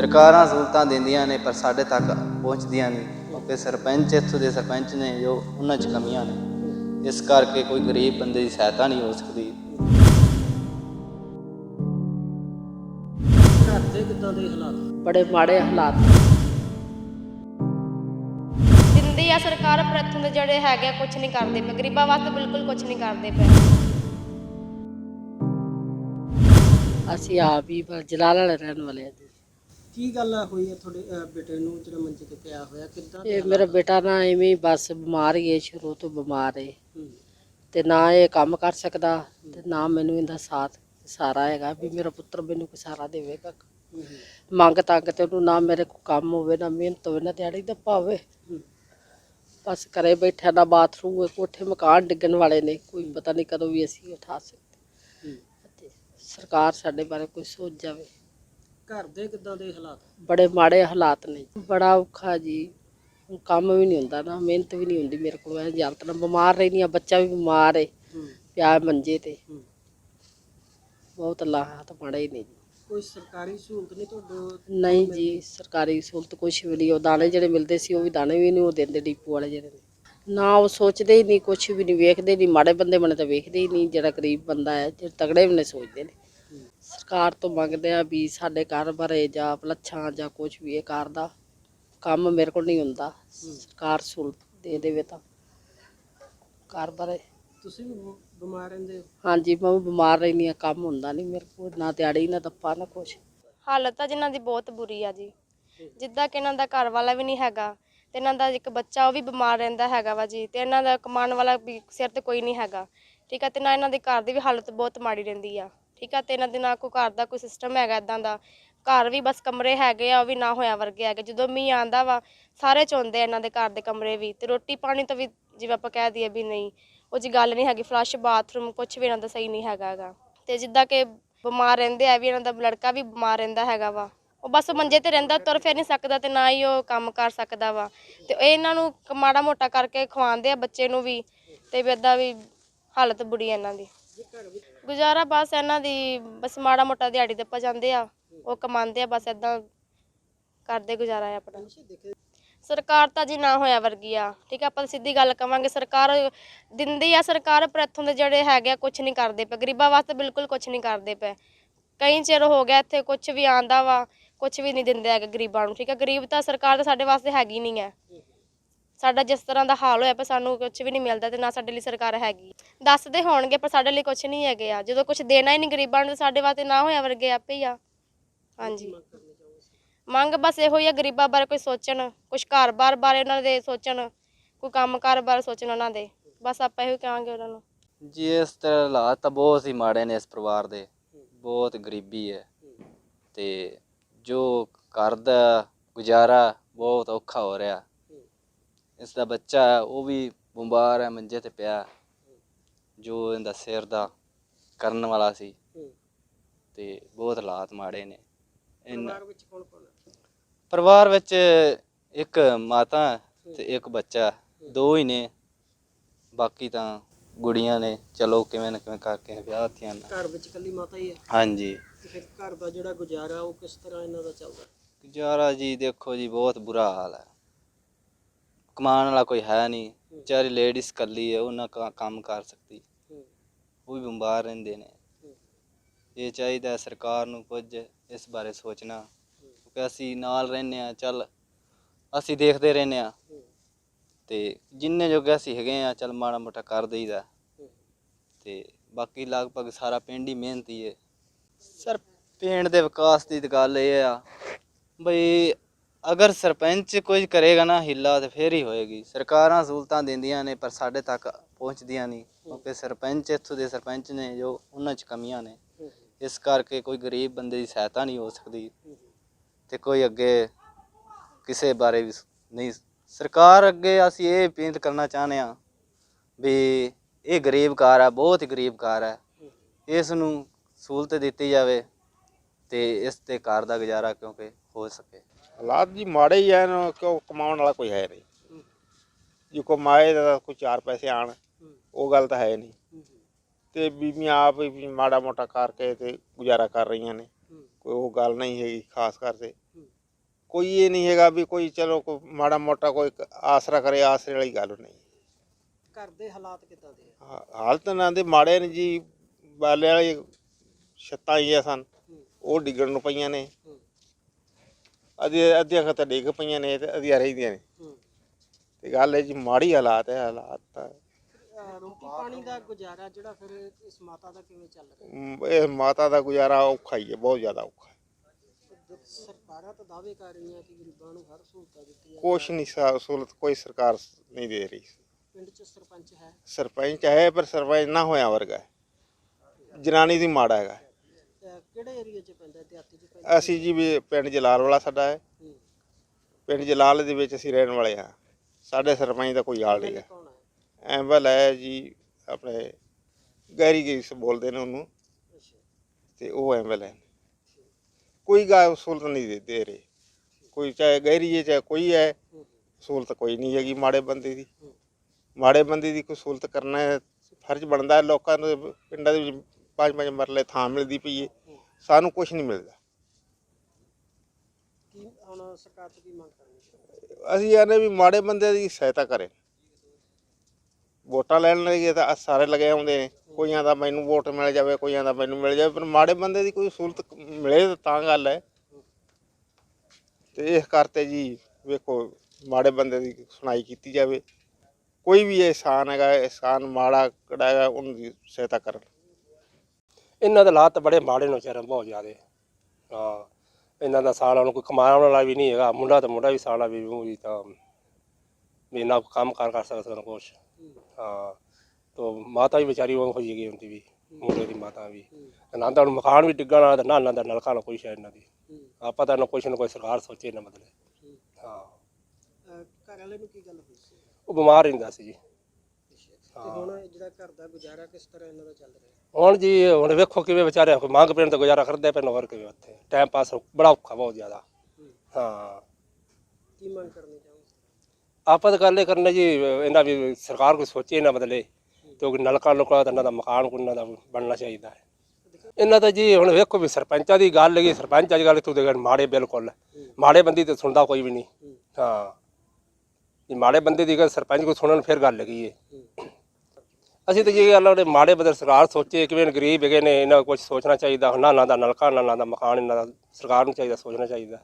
ਸਰਕਾਰਾਂ ਸਹੂਲਤਾਂ ਦਿੰਦੀਆਂ ਨੇ ਪਰ ਸਾਡੇ ਤੱਕ ਪਹੁੰਚਦੀਆਂ ਨਹੀਂ। ਕਿਉਂਕਿ ਸਰਪੰਚ ਇੱਥੋਂ ਦੇ ਸਰਪੰਚ ਨੇ ਜੋ ਉਹਨਾਂ 'ਚ ਕਮੀਆਂ ਨੇ। ਇਸ ਕਰਕੇ ਕੋਈ ਗਰੀਬ ਬੰਦੇ ਦੀ ਸਹਾਇਤਾ ਨਹੀਂ ਹੋ ਸਕਦੀ। ਘਰ ਦੇ ਕਿੱਦਾਂ ਦੇ ਹਾਲਾਤ? ਬੜੇ ਮਾੜੇ ਹਾਲਾਤ। ਦਿੰਦੀ ਆ ਸਰਕਾਰ ਪਰ ਇੱਥੋਂ ਦੇ ਜਿਹੜੇ ਹੈਗੇ ਕੁਝ ਨਹੀਂ ਕਰਦੇ ਪਏ। ਗਰੀਬਾਂ ਵਾਸਤੇ ਬਿਲਕੁਲ ਕੁਝ ਨਹੀਂ ਕਰਦੇ ਪਏ। ਅਸੀਂ ਆਪ ਹੀ ਜਲਾਲ ਵਾਲੇ ਰਹਿਣ ਵਾਲੇ ਆ ਜੀ। ਕੀ ਗੱਲ ਹੋਈ ਹੈ ਤੁਹਾਡੇ ਅਹ, ਬੇਟੇ ਨੂੰ ਜਿਹੜਾ ਮੰਜੇ ਤੇ ਪਿਆ ਹੋਇਆ ਕਿੱਦਾਂ ਇਹ ਮੇਰਾ ਬੇਟਾ ਨਾ ਐਵੇਂ ਹੀ ਬਸ ਬਿਮਾਰ ਹੀ ਹੈ ਸ਼ੁਰੂ ਤੋਂ ਬਿਮਾਰ ਹੈ। ਹੂੰ, ਤੇ ਨਾ ਇਹ ਕੰਮ ਕਰ ਸਕਦਾ ਤੇ ਨਾ ਮੈਨੂੰ ਇਹਦਾ ਸਾਥ ਸਾਰਾ ਹੈਗਾ ਵੀ ਮੇਰਾ ਪੁੱਤਰ ਮੈਨੂੰ ਕੋਈ ਦੇਵੇਗਾ। ਹੂੰ, ਹੂੰ, ਮੰਗ ਤੰਗ ਤੇ ਉਹਨੂੰ ਨਾ ਮੇਰੇ ਕੋ ਕੰਮ ਹੋਵੇ ਨਾ ਮਿਹਨਤ ਹੋਵੇ ਨਾ ਦਿਹਾੜੀ ਦਾ ਹੂੰ। ਬਸ ਘਰੇ ਬੈਠਾ ਨਾ ਬਾਥਰੂਮ ਹੋਏ ਕੋਠੇ ਮਕਾਨ ਡਿੱਗਣ ਵਾਲੇ ਨੇ ਕੋਈ ਪਤਾ ਨਹੀਂ ਕਦੋਂ ਵੀ ਅਸੀਂ ਉਠਾ ਸਕਦੇ। ਹੂੰ। ਤੇ ਸਰਕਾਰ ਸਾਡੇ ਬਾਰੇ ਕੋਈ ਸੋਚ ਜਾਵੇ। ਘਰ ਦੇ ਕਿੱਦਾਂ ਦੇ ਹਾਲਾਤ? ਬੜੇ ਮਾੜੇ ਹਾਲਾਤ ਨੇ ਬੜਾ ਔਖਾ ਜੀ। ਕੰਮ ਵੀ ਨਹੀਂ ਹੁੰਦਾ ਨਾ ਮਿਹਨਤ ਵੀ ਨਹੀਂ ਹੁੰਦੀ ਮੇਰੇ ਕੋਲ। ਐ ਜਾਪਤ ਨਾ ਬਿਮਾਰ ਰਹਿੰਦੀ ਆ ਬੱਚਾ ਵੀ ਬਿਮਾਰ ਏ ਹੂੰ, ਪਿਆ ਮੰਜੇ ਤੇ। ਹੂੰ। ਬਹੁਤ ਲਾਹਤ ਮਾੜੇ ਹੀ ਨੇ ਜੀ। ਕੋਈ ਸਰਕਾਰੀ ਸਹੂਲਤ ਨਹੀਂ ਤੁਹਾਡੇ ਨਹੀਂ ਜੀ ਸਰਕਾਰੀ ਸਹੂਲਤ ਕੁਛ ਵੀ ਨਹੀਂ। ਉਹ ਦਾਣੇ ਜਿਹੜੇ ਮਿਲਦੇ ਸੀ ਉਹ ਵੀ ਦਾਣੇ ਵੀ ਨਹੀਂ ਉਹ ਦਿੰਦੇ ਡਿਪੂ ਵਾਲੇ ਜਿਹੜੇ ਨੇ। ਨਾ ਉਹ ਸੋਚਦੇ ਹੀ ਨਹੀਂ ਕੁਛ ਵੀ ਨਹੀਂ ਵੇਖਦੇ ਨਹੀਂ। ਮਾੜੇ ਬੰਦੇ ਬਣੇ ਤਾਂ ਵੇਖਦੇ ਹੀ ਨਹੀਂ ਜਿਹੜਾ ਗਰੀਬ ਬੰਦਾ ਹੈ ਜਿਹੜੇ ਤਗੜੇ ਵੀ ਨੇ ਸੋਚਦੇ ਨੇ। ਸਰਕਾਰ ਤੋਂ ਮੰਗਦੇ ਆ ਵੀ ਸਾਡੇ ਘਰ ਬਾਰੇ ਜਾਂ ਪਲੱਛਾਂ ਜਾਂ ਕੁਛ ਵੀ ਇਹ ਕਰਦਾ ਕੰਮ ਮੇਰੇ ਕੋਲ ਨਹੀਂ ਹੁੰਦਾ। ਸਰਕਾਰ ਸਹੂਲਤ ਦੇ ਦੇਵੇ ਤਾਂ। ਘਰ ਬਾਰੇ। ਤੁਸੀਂ ਵੀ ਬ- ਬਿਮਾਰ ਰਹਿੰਦੇ ਹੋ? ਹਾਂਜੀ ਮੈਂ ਵੀ ਬਿਮਾਰ ਰਹਿੰਦੀ ਹਾਂ ਕੰਮ ਹੁੰਦਾ ਨਹੀਂ ਮੇਰੇ ਕੋਲ ਨਾ ਦਿਹਾੜੀ ਨਾ ਦੱਪਾ ਨਾ ਕੁਛ। ਹਾਲਤ ਤਾਂ ਜਿਨ੍ਹਾਂ ਦੀ ਬਹੁਤ ਬੁਰੀ ਆ ਜੀ। ਜਿੱਦਾਂ ਕਿ ਇਹਨਾਂ ਦਾ ਘਰ ਵਾਲਾ ਵੀ ਨਹੀਂ ਹੈਗਾ ਤੇ ਇਹਨਾਂ ਦਾ ਇੱਕ ਬੱਚਾ ਉਹ ਵੀ ਬਿਮਾਰ ਰਹਿੰਦਾ ਹੈਗਾ ਵਾ ਜੀ ਤੇ ਇਹਨਾਂ ਦਾ ਕਮਾਉਣ ਵਾਲਾ ਵੀ ਸਿਰ ਤੇ ਕੋਈ ਨਹੀਂ ਹੈਗਾ। ਠੀਕ ਆ ਤੇ ਨਾ ਇਹਨਾਂ ਦੇ ਘਰ ਦੀ ਵੀ ਹਾਲਤ ਬਹੁਤ ਮਾੜੀ ਰਹਿੰਦੀ ਆ। ਠੀਕ ਆ, ਤੇ ਇਹਨਾਂ ਦੇ ਨਾ ਕੋਈ ਘਰ ਦਾ ਕੋਈ ਸਿਸਟਮ ਹੈਗਾ ਇਦਾਂ ਦਾ। ਘਰ ਵੀ ਬਸ ਕਮਰੇ ਹੈਗੇ ਆ, ਉਹ ਵੀ ਨਾ ਹੋਇਆ ਵਰਗੇ ਹੈਗੇ। ਜਦੋਂ ਮੀਂਹ ਆਂਦਾ ਵਾ, ਸਾਰੇ ਚੋਂਦੇ ਆ ਇਹਨਾਂ ਦੇ ਘਰ ਦੇ ਕਮਰੇ ਵੀ। ਤੇ ਰੋਟੀ ਪਾਣੀ ਤਾਂ ਵੀ ਜਿਵੇਂ ਆਪਾਂ ਕਹਿ ਦਈਏ ਵੀ ਨਹੀਂ, ਉਹ ਜੀ ਗੱਲ ਨਹੀਂ ਹੈਗੀ। ਫਲੱਸ਼ ਬਾਥਰੂਮ ਕੁਝ ਵੀ ਇਹਨਾਂ ਦਾ ਸਹੀ ਨਹੀਂ ਹੈਗਾ ਗਾ। ਤੇ ਜਿੱਦਾਂ ਕਿ ਬਿਮਾਰ ਰਹਿੰਦੇ ਆ ਵੀ ਇਹਨਾਂ ਦਾ ਲੜਕਾ ਵੀ ਬਿਮਾਰ ਰਹਿੰਦਾ ਹੈਗਾ ਵਾ। ਉਹ ਬਸ ਮੰਜੇ ਤੇ ਰਹਿੰਦਾ, ਤੁਰ ਫਿਰ ਨਹੀਂ ਸਕਦਾ ਤੇ ਨਾ ਹੀ ਉਹ ਕੰਮ ਕਰ ਸਕਦਾ ਵਾ। ਤੇ ਇਹ ਇਹਨਾਂ ਨੂੰ ਮਾੜਾ ਮੋਟਾ ਕਰਕੇ ਖਵਾਉਂਦੇ ਆ ਬੱਚੇ ਨੂੰ ਵੀ, ਤੇ ਵੀ ਏਦਾਂ ਵੀ ਹਾਲਤ ਬੁਰੀ ਆ ਇਹਨਾਂ ਦੀ। ਗੁਜ਼ਾਰਾ ਬਸ ਇਹਨਾਂ ਦੀ, ਬਸ ਮਾੜਾ ਮੋਟਾ ਦਿਹਾੜੀ ਤੇ ਪਾ ਜਾਂਦੇ ਆ, ਉਹ ਕਮਾਉਂਦੇ ਆ, ਬਸ ਏਦਾਂ ਕਰਦੇ ਗੁਜ਼ਾਰਾ ਆ ਆਪਣਾ। ਸਰਕਾਰ ਤਾਂ ਜੀ ਨਾ ਹੋਇਆ ਵਰਗੀ ਆ, ਠੀਕ ਆ, ਆਪਾਂ ਤਾਂ ਸਿੱਧੀ ਗੱਲ ਕਵਾਂਗੇ, ਸਰਕਾਰ ਦਿੰਦੀ ਆ, ਸਰਕਾਰ ਪਰ ਇੱਥੋਂ ਦੇ ਜਿਹੜੇ ਹੈਗੇ ਆ ਕੁਝ ਨਹੀਂ ਕਰਦੇ ਪਏ, ਗਰੀਬਾਂ ਵਾਸਤੇ ਬਿਲਕੁਲ ਕੁਝ ਨਹੀਂ ਕਰਦੇ ਪਏ। ਕਈ ਚਿਰ ਹੋ ਗਿਆ ਇੱਥੇ ਕੁਝ ਵੀ ਆਂਦਾ ਵਾ ਕੁਝ ਵੀ ਨਹੀਂ ਦਿੰਦੇ ਹੈਗੇ ਗਰੀਬਾਂ ਨੂੰ, ਠੀਕ ਆ, ਗਰੀਬ ਤਾਂ ਸਰਕਾਰ ਤਾਂ ਸਾਡੇ ਵਾਸਤੇ ਹੈਗੀ ਨਹੀਂ ਹੈ ਸਾਡਾ ਜਿਸ ਤਰ੍ਹਾਂ ਦਾ ਹਾਲ ਹੋਇਆ, ਪਰ ਸਾਨੂੰ ਕੁਝ ਵੀ ਨਹੀਂ ਮਿਲਦਾ ਤੇ ਨਾ ਸਾਡੇ ਲਈ ਸਰਕਾਰ ਹੈਗੀ। ਦੱਸਦੇ ਹੋਣਗੇ, ਪਰ ਸਾਡੇ ਲਈ ਕੁਝ ਨਹੀਂ ਹੈਗੇ ਆ। ਜਦੋਂ ਕੁਝ ਦੇਣਾ ਹੀ ਨਹੀਂ ਗਰੀਬਾਂ ਨੂੰ ਸਾਡੇ ਵਾਸਤੇ ਨਾ ਹੋਇਆ ਵਰਗੇ ਆਪੇ ਹੀ ਆ। ਹਾਂਜੀ। ਮੰਗ ਬਸ ਇਹੋ ਹੀ ਆ, ਗਰੀਬਾਂ ਬਾਰੇ ਕੋਈ ਸੋਚਣ ਕੁਝ ਘਰ-ਬਾਰ ਬਾਰੇ ਉਹਨਾਂ ਦੇ ਸੋਚਣ, ਕੋਈ ਕੰਮ-ਕਾਰ ਬਾਰੇ ਸੋਚਣ ਉਹਨਾਂ ਦੇ। ਬਸ ਆਪਾਂ ਇਹੋ ਕਹਾਂਗੇ ਉਹਨਾਂ ਨੂੰ। ਜੀ, ਇਸ ਤਰ੍ਹਾਂ ਹਾਲਾਤ ਤਾਂ ਬਹੁਤ ਹੀ ਮਾੜੇ ਨੇ ਇਸ ਪਰਿਵਾਰ ਦੇ। ਬਹੁਤ ਗਰੀਬੀ ਹੈ। ਤੇ ਜੋ ਘਰ ਦਾ ਗੁਜ਼ਾਰਾ ਬਹੁਤ ਔਖਾ ਹੋ ਰਿਹਾ। ਇਸ ਦਾ ਬੱਚਾ ਹੈ ਉਹ ਵੀ ਬਿਮਾਰ ਹੈ ਮੰਜੇ ਤੇ ਪਿਆ ਜੋ ਇਹਦਾ ਸਿਰ ਦਾ ਕਰਨ ਵਾਲਾ ਸੀ। ਤੇ ਬਹੁਤ ਹਾਲਾਤ ਮਾੜੇ ਨੇ। ਇਨ ਪਰਿਵਾਰ ਵਿੱਚ ਕੌਣ ਕੌਣ ਹੈ? ਪਰਿਵਾਰ ਵਿੱਚ ਇੱਕ ਮਾਤਾ ਤੇ ਇੱਕ ਬੱਚਾ ਦੋ ਹੀ ਨੇ। ਬਾਕੀ ਤਾਂ ਗੁੜੀਆਂ ਨੇ। ਚਲੋ ਕਿਵੇਂ ਨਾ ਕਿਵੇਂ ਕਰਕੇ ਵਿਆਹ ਤੀਆਂ ਨਾ ਘਰ ਵਿੱਚ ਇਕੱਲੀ ਮਾਤਾ ਹੀ ਹੈ? ਹਾਂਜੀ। ਤੇ ਫਿਰ ਘਰ ਦਾ ਜਿਹੜਾ ਗੁਜ਼ਾਰਾ ਉਹ ਕਿਸ ਤਰ੍ਹਾਂ ਇਹਨਾਂ ਦਾ ਚੱਲਦਾ? ਗੁਜ਼ਾਰਾ ਜੀ ਦੇਖੋ ਜੀ ਬਹੁਤ ਬੁਰਾ ਹਾਲ ਹੈ। ਕਮਾਉਣ ਵਾਲਾ ਕੋਈ ਹੈ ਨਹੀਂ। ਵਿਚਾਰੀ ਲੇਡੀਜ਼ ਕੱਲੀ ਹੈ ਉਹ ਨਾ ਕ- ਕੰਮ ਕਰ ਸਕਦੀ। ਉਹ ਵੀ ਬਿਮਾਰ ਰਹਿੰਦੇ ਨੇ। ਇਹ ਚਾਹੀਦਾ ਹੈ ਸਰਕਾਰ ਨੂੰ ਕੁਝ ਇਸ ਬਾਰੇ ਸੋਚਣਾ। ਕਿਉਂਕਿ ਅਸੀਂ ਨਾਲ ਰਹਿੰਦੇ ਆ ਚੱਲ ਅਸੀਂ ਦੇਖਦੇ ਰਹਿੰਦੇ ਆ ਹੂੰ, ਤੇ ਜਿੰਨੇ ਜੋਗੇ ਅਸੀਂ ਹੈਗੇ ਆ ਚੱਲ ਮਾੜਾ ਮੋਟਾ ਕਰ ਦਈਦਾ। ਹੂੰ। ਤੇ ਬਾਕੀ ਲਗਭਗ ਸਾਰਾ ਪਿੰਡ ਹੀ ਮਿਹਨਤੀ ਹੈ। ਸਰ ਪਿੰਡ ਦੇ ਵਿਕਾਸ ਦੀ ਤਾਂ ਗੱਲ ਇਹ ਆ। ਬਈ ਅਗਰ ਸਰਪੰਚ ਕੋਈ ਕਰੇਗਾ ਨਾ ਹਿੱਲਾ ਤੇ ਫੇਰ ਹੀ ਹੋਏਗੀ। ਸਰਕਾਰਾਂ ਸਹੂਲਤਾਂ ਦਿੰਦੀਆਂ ਨੇ, ਪਰ ਸਾਡੇ ਤੱਕ ਪਹੁੰਚਦੀਆਂ ਨਹੀਂ। ਕਿਉਂਕਿ ਸਰਪੰਚ ਇੱਥੋਂ ਦੇ ਸਰਪੰਚ ਨੇ, ਜੋ ਉਹਨਾਂ 'ਚ ਕਮੀਆਂ ਨੇ। ਇਸ ਕਰਕੇ ਕੋਈ ਗਰੀਬ ਬੰਦੇ ਦੀ ਸਹਾਇਤਾ ਨਹੀਂ ਹੋ ਸਕਦੀ। ਤੇ ਕੋਈ ਅੱਗੇ ਕਿਸੇ ਬਾਰੇ ਵੀ ਨਹੀਂ। ਸਰਕਾਰ ਅੱਗੇ ਅਸੀਂ ਇਹ ਅਪੀਲ ਕਰਨਾ ਚਾਹੁੰਦੇ ਆ ਵੀ ਇਹ ਗਰੀਬ ਘਰ ਹੈ ਬਹੁਤ ਹੀ ਗਰੀਬ ਘਰ ਹੈ ਇਸ ਨੂੰ ਸਹੂਲਤ ਦਿੱਤੀ ਜਾਵੇ ਤੇ ਇਸ ਤੇ ਘਰ ਦਾ ਗੁਜ਼ਾਰਾ ਕਿਉਂਕਿ ਹੋ ਸਕੇ। ਹਾਲਾਤ ਜੀ ਮਾੜੇ ਹੀ ਐ ਕਿਉਂ ਕਮਾਉਣ ਵਾਲਾ ਕੋਈ ਹੈ ਨਹੀਂ। ਜੇ ਕਮਾਏ ਤਾਂ ਕੋਈ ਚਾਰ ਪੈਸੇ ਆਣ ਉਹ ਗੱਲ ਤਾਂ ਹੈ ਨਹੀਂ। ਤੇ ਬੀਬੀਆਂ ਆਪ ਹੀ ਮਾੜਾ ਮੋਟਾ ਕਰਕੇ ਤੇ ਗੁਜ਼ਾਰਾ ਕਰ ਰਹੀਆਂ ਨੇ। ਕੋਈ ਉਹ ਗੱਲ ਨਹੀਂ ਹੈਗੀ ਖਾਸ ਕਰਕੇ ਕੋਈ ਇਹ ਨਹੀਂ ਹੈਗਾ ਵੀ ਕੋਈ ਚਲੋ ਕੋਈ ਮਾੜਾ ਮੋਟਾ ਕੋਈ ਆਸਰਾ ਕਰੇ ਆਸਰੇ ਵਾਲੀ ਗੱਲ ਨਹੀਂ। ਘਰ ਦੇ ਹਾਲਾਤ ਕਿੱਦਾਂ ਦੇ ਆ? ਹਾ- ਹਾਲਤ ਨਾ ਦੇ ਮਾੜੇ ਨੇ ਜੀ। ਬਾਲੇ ਵਾਲੀ ਛੱਤਾਂ ਹੀ ਆ ਸਨ ਉਹ ਡਿੱਗਣ ਨੂੰ ਪਈਆਂ ਨੇ। ਹੂੰ। ਅਧੇ ਅੱਧੀਆਂ ਖਤ ਡਿੱਗ ਪਈਆਂ ਨੇ ਤੇ ਅਧੀਆਂ ਰਹਿੰਦੀਆਂ ਨੇ। ਤੇ ਗੱਲ ਹੈ ਜੀ ਮਾੜੀ ਹਾਲਾਤ ਹੈ ਹਾਲਾਤ ਤਾਂ ਰੋਟੀ ਪਾਣੀ ਦਾ ਗੁਜ਼ਾਰਾ ਜਿਹੜਾ ਫਿਰ ਇਸ ਮਾਤਾ ਦਾ ਕਿਵੇਂ ਚੱਲ ਰਿਹਾ? ਮ, ਇਹ ਮਾਤਾ ਦਾ ਗੁਜ਼ਾਰਾ ਔਖਾ ਹੀ ਹੈ ਬਹੁਤ ਜ਼ਿਆਦਾ ਔਖਾ ਹੈ। ਸਰਕਾਰਾਂ ਤਾਂ ਦਾਅਵੇ ਕਰ ਰਹੀਆਂ ਕਿ ਗਰੀਬਾਂ ਨੂੰ ਹਰ ਸਹੂਲਤਾਂ ਦਿੱਤੀਆਂ ਕੁਛ ਨਹੀਂ ਸਾ- ਸਹੂਲਤ ਕੋਈ ਸਰਕਾਰ ਨਹੀਂ ਦੇ ਰਹੀ। ਪਿੰਡ 'ਚ ਸਰਪੰਚ ਹੈ? ਸਰਪੰਚ ਹੈ ਪਰ ਸਰਪੰਚ ਨਾ ਹੋਇਆ ਵਰਗਾ ਹੈ। ਜਨਾਨੀ ਦੀ ਮਾੜਾ ਹੈਗਾ। ਕਿਹੜੇ ਏਰੀਆ 'ਚ ਪੈਂਦਾ ਦਿਹਾਤੀ 'ਚ ਪੈਂਦਾ ਅਸੀਂ ਜੀ ਵੀ ਪਿੰਡ ਜਲਾਲ ਵਾਲਾ ਸਾਡਾ ਹੈ। ਹੂੰ। ਪਿੰਡ ਜਲਾਲ ਦੇ ਵਿੱਚ ਅਸੀਂ ਰਹਿਣ ਵਾਲੇ ਹਾਂ। ਸਾਡੇ ਸਰਪੰਚ ਦਾ ਕੋਈ ਹਾਲ ਨਹੀਂ ਹੈ। ਕੌਣ ਹੈ? ਹੈ ਜੀ ਆਪਣੇ ਗੈਰੀ ਗੀਸ ਬੋਲਦੇ ਨੇ ਉਹਨੂੰ। ਅੱਛਾ। ਤੇ ਉਹ ਐਂਬਲ ਹੈ ਕੋਈ ਗਾ ਸਹੂਲਤ ਨਹੀਂ ਦੇ- ਦੇ ਰਹੇ। ਕੋਈ ਚਾਹੇ ਗੈਰੀ ਹੈ ਚਾਹੇ ਕੋਈ ਹੈ ਹੂੰ। ਸਹੂਲਤ ਕੋਈ ਨਹੀਂ ਹੈਗੀ ਮਾੜੇ ਬੰਦੇ ਦੀ। ਮਾੜੇ ਬੰਦੇ ਦੀ ਕੋਈ ਸਹੂਲਤ ਕਰਨਾ ਹੈ, ਫਰਜ਼ ਬਣਦਾ ਹੈ। ਲੋਕਾਂ ਨੂੰ ਪਿੰਡਾਂ ਦੇ ਵਿੱਚ ਪੰਜ ਪੰਜ ਮਰਲੇ ਥਾਂ ਮਿਲਦੀ ਪਈ ਹੈ। ਸਾਨੂੰ ਕੁਝ ਨਹੀਂ ਮਿਲਦਾ। ਕੀ ਹੁਣ ਸਰਕਾਰ ਤੋਂ ਕੀ ਮੰਗ ਕਰਨੀ ਅਸੀਂ ਇਹਨੇ ਵੀ ਮਾੜੇ ਬੰਦੇ ਦੀ ਸਹਾਇਤਾ ਕਰੇ। ਵੋਟਾਂ ਲੈਣ ਲਈ ਤਾਂ ਸਾਰੇ ਲਗੇ ਆਉਂਦੇ ਨੇ। ਕੋਈਆਂ ਦਾ ਮੈਨੂੰ ਵੋਟ ਮਿਲ ਜਾਵੇ ਕੋਈਆਂ ਦਾ ਮੈਨੂੰ ਮਿਲ ਜਾਵੇ ਪਰ ਮਾੜੇ ਬੰਦੇ ਦੀ ਕੋਈ ਸਹੂਲਤ ਮਿਲੇ ਤਾਂ ਤਾਂ ਗੱਲ ਹੈ। ਤੇ ਇਸ ਕਰਤੇ ਜੀ ਵੇਖੋ ਮਾੜੇ ਬੰਦੇ ਦੀ ਸੁਣਾਈ ਕੀਤੀ ਜਾਵੇ। ਕੋਈ ਵੀ ਇਹਸਾਨ ਹੈਗਾ ਇਹਸਾਨ ਮਾੜਾ ਕਿਹੜਾ ਹੈਗਾ ਉਹਨਾਂ ਦੀ ਸਹਾਇਤਾ ਕਰਨ। ਇਹਨਾਂ ਦੇ ਹਾਲਾਤ ਬੜੇ ਮਾੜੇ ਨੇ ਵਿਚਾਰੇ ਬਹੁਤ ਜ਼ਿਆਦੇ। ਹਾਂ ਇਹਨਾਂ ਦਾ ਸਾਲ ਹੁਣ ਕੋਈ ਕਮਾਉਣ ਵਾਲਾ ਵੀ ਨਹੀਂ ਹੈਗਾ ਮੁੰਡਾ ਤਾਂ ਮੁੰਡਾ ਵੀ ਸਾਲਾ ਵੀ ਵੀ ਤਾਂ ਵੀ ਨਾ ਕੰਮ ਕਾਰ ਕਰ ਸਕਦਾ ਕੁਛ। ਹਾਂ ਤੋ ਮਾਤਾ ਵੀ ਵਿਚਾਰੀ ਉਹ ਹੋਈ ਗਈ ਹੁੰਦੀ ਵੀ ਮੁੰਡੇ ਦੀ ਮਾਤਾ ਵੀ। ਨਾ ਤਾਂ ਹੁਣ ਮਕਾਨ ਵੀ ਡਿੱਗਣ ਵਾਲਾ ਤੇ ਨਾ ਨਾ ਦਾ ਨਲਕਾ ਨਾ ਕੋਈ ਸ਼ਾਇਦ ਇਹਨਾਂ ਦੀ। ਆਪਾਂ ਤਾਂ ਨਾ ਕੁਛ ਨਾ ਕੋਈ ਸਰਕਾਰ ਸੋਚੇ ਨਾ ਬਦਲੇ। ਹਾਂ। ਘਰ ਵਾਲੇ ਨੂੰ ਕੀ ਗੱਲ ਹੋਈ ਸੀ? ਉਹ ਬਿਮਾਰ ਰਹਿੰਦਾ ਸੀ ਜੀ। ਤੇ ਹੁਣ ਇਹ ਜਿਹੜਾ ਘਰ ਦਾ ਗੁਜ਼ਾਰਾ ਕਿਸ ਤਰ੍ਹਾਂ ਇਹਨਾਂ ਦਾ ਚੱਲ ਰਿਹਾ? ਹੁਣ ਜੀ ਹੁਣ ਵੇਖੋ ਕਿਵੇਂ ਵਿਚਾਰੇ ਕੋਈ ਮੰਗ ਪੈਣ ਤੇ ਗੁਜ਼ਾਰਾ ਕਰਦੇ ਪੈਣ ਹੋਰ ਕਿਵੇਂ ਉੱਥੇ। ਟਾਈਮ ਪਾਸ ਬੜਾ ਔਖਾ ਬਹੁਤ ਜ਼ਿਆਦਾ। ਹਾਂ। ਕੀ ਮੰਗ ਕਰਨੀ ਚਾਹੁੰਦੇ ਆਪਾਂ ਤਾਂ ਗੱਲ ਇਹ ਕਰਨਾ ਜੀ ਇਹਨਾਂ ਵੀ ਸਰਕਾਰ ਕੋਈ ਸੋਚੇ ਨਾ ਬਦਲੇ ਤੇ ਕੋਈ ਨਲਕਾ ਲੁਕਾ ਤਾਂ ਇਹਨਾਂ ਦਾ ਮਕਾਨ ਕੋਈ ਇਹਨਾਂ ਦਾ ਬਣਨਾ ਚਾਹੀਦਾ ਹੈ। ਇਹਨਾਂ ਦਾ ਜੀ ਹੁਣ ਵੇਖੋ ਵੀ ਸਰਪੰਚਾਂ ਦੀ ਗੱਲ ਹੈਗੀ ਸਰਪੰਚ ਅੱਜ ਕੱਲ੍ਹ ਤੂੰ ਮਾੜੇ ਬਿਲਕੁਲ। ਮਾੜੇ ਬੰਦੀ ਤੇ ਸੁਣਦਾ ਕੋਈ ਵੀ ਨਹੀਂ। ਹਾਂ। ਇਹ ਮਾੜੇ ਬੰਦੇ ਦੀ ਗੱਲ ਸਰਪੰਚ ਕੋ ਸੁਣਨ ਫਿਰ ਗੱਲ ਹੈਗੀ ਏ। ਅਸੀਂ ਤਾਂ ਇਹ ਗੱਲ ਉਹਦੇ ਮਾੜੇ ਬਦਲ ਸਰਕਾਰ ਸੋਚੇ ਕਿਵੇਂ ਗਰੀਬ ਹੈਗੇ ਨੇ, ਇਹਨਾਂ ਨੂੰ ਕੁਝ ਸੋਚਣਾ ਚਾਹੀਦਾ ਨਾ ਨਾ ਦਾ ਨਲਕਾ ਨਾ ਨਾ ਦਾ ਮਕਾਨ, ਇਹਨਾਂ ਦਾ ਸਰਕਾਰ ਨੂੰ ਚਾਹੀਦਾ, ਸੋਚਣਾ ਚਾਹੀਦਾ।